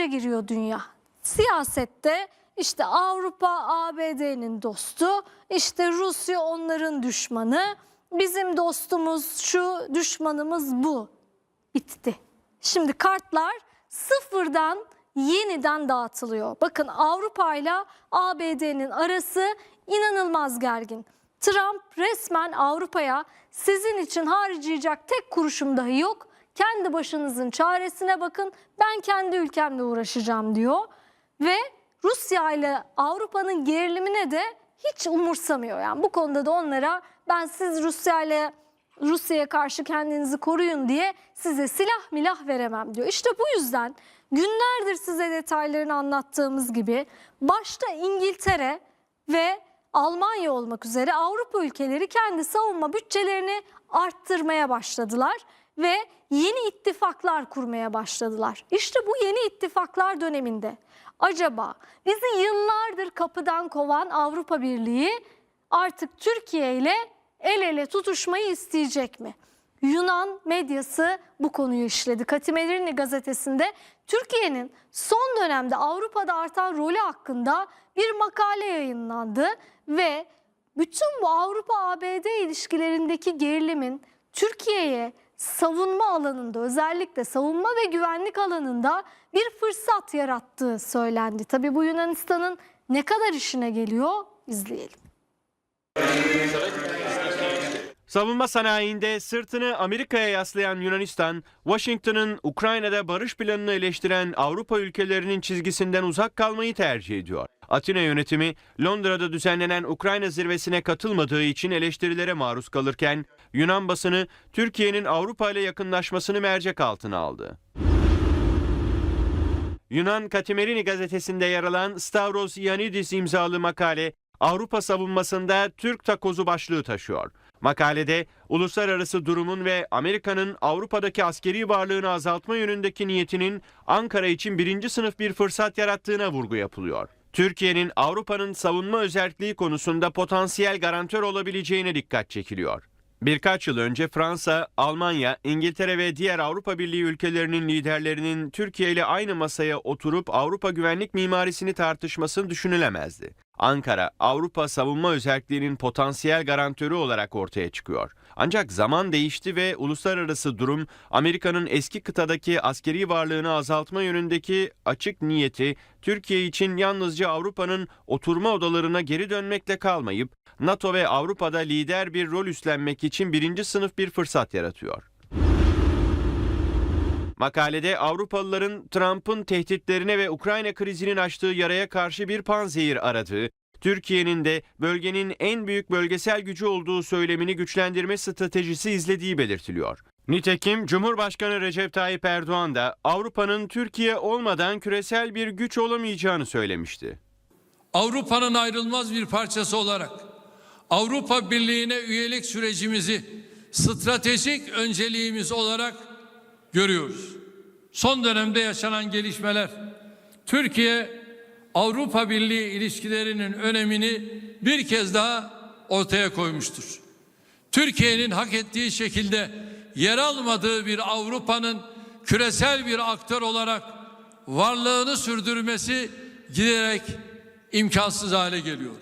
debriyaja giriyor dünya. Siyasette işte Avrupa ABD'nin dostu, işte Rusya onların düşmanı, bizim dostumuz şu, düşmanımız bu. Bitti. Şimdi kartlar sıfırdan yeniden dağıtılıyor. Bakın Avrupa ile ABD'nin arası inanılmaz gergin. Trump resmen Avrupa'ya sizin için harcayacak tek kuruşum dahi yok. Kendi başınızın çaresine bakın. Ben kendi ülkemle uğraşacağım diyor. Ve Rusya ile Avrupa'nın gerilimine de hiç umursamıyor. Yani bu konuda da onlara ben siz Rusya ile Rusya'ya karşı kendinizi koruyun diye size silah milah veremem diyor. İşte bu yüzden günlerdir size detaylarını anlattığımız gibi başta İngiltere ve Almanya olmak üzere Avrupa ülkeleri kendi savunma bütçelerini arttırmaya başladılar ve yeni ittifaklar kurmaya başladılar. İşte bu yeni ittifaklar döneminde acaba bizi yıllardır kapıdan kovan Avrupa Birliği artık Türkiye ile el ele tutuşmayı isteyecek mi? Yunan medyası bu konuyu işledi. Katimerini gazetesinde Türkiye'nin son dönemde Avrupa'da artan rolü hakkında bir makale yayınlandı ve bütün bu Avrupa-ABD ilişkilerindeki gerilimin Türkiye'ye savunma alanında özellikle savunma ve güvenlik alanında bir fırsat yarattığı söylendi. Tabii bu Yunanistan'ın ne kadar işine geliyor izleyelim. Savunma sanayinde sırtını Amerika'ya yaslayan Yunanistan, Washington'ın Ukrayna'da barış planını eleştiren Avrupa ülkelerinin çizgisinden uzak kalmayı tercih ediyor. Atina yönetimi Londra'da düzenlenen Ukrayna zirvesine katılmadığı için eleştirilere maruz kalırken Yunan basını Türkiye'nin Avrupa ile yakınlaşmasını mercek altına aldı. Yunan Katimerini gazetesinde yer alan Stavros Ioannidis imzalı makale Avrupa savunmasında Türk takozu başlığı taşıyor. Makalede uluslararası durumun ve Amerika'nın Avrupa'daki askeri varlığını azaltma yönündeki niyetinin Ankara için birinci sınıf bir fırsat yarattığına vurgu yapılıyor. Türkiye'nin Avrupa'nın savunma özelliği konusunda potansiyel garantör olabileceğine dikkat çekiliyor. Birkaç yıl önce Fransa, Almanya, İngiltere ve diğer Avrupa Birliği ülkelerinin liderlerinin Türkiye ile aynı masaya oturup Avrupa güvenlik mimarisini tartışmasını düşünülemezdi. Ankara, Avrupa savunma özelliğinin potansiyel garantörü olarak ortaya çıkıyor. Ancak zaman değişti ve uluslararası durum Amerika'nın eski kıtadaki askeri varlığını azaltma yönündeki açık niyeti Türkiye için yalnızca Avrupa'nın oturma odalarına geri dönmekle kalmayıp NATO ve Avrupa'da lider bir rol üstlenmek için birinci sınıf bir fırsat yaratıyor. Makalede Avrupalıların Trump'ın tehditlerine ve Ukrayna krizinin açtığı yaraya karşı bir panzehir aradığı, Türkiye'nin de bölgenin en büyük bölgesel gücü olduğu söylemini güçlendirme stratejisi izlediği belirtiliyor. Nitekim Cumhurbaşkanı Recep Tayyip Erdoğan da Avrupa'nın Türkiye olmadan küresel bir güç olamayacağını söylemişti. Avrupa'nın ayrılmaz bir parçası olarak Avrupa Birliği'ne üyelik sürecimizi stratejik önceliğimiz olarak görüyoruz. Son dönemde yaşanan gelişmeler Türkiye Avrupa Birliği ilişkilerinin önemini bir kez daha ortaya koymuştur. Türkiye'nin hak ettiği şekilde yer almadığı bir Avrupa'nın küresel bir aktör olarak varlığını sürdürmesi giderek imkansız hale geliyor.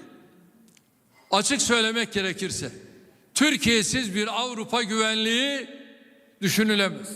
Açık söylemek gerekirse Türkiye'siz bir Avrupa güvenliği düşünülemez.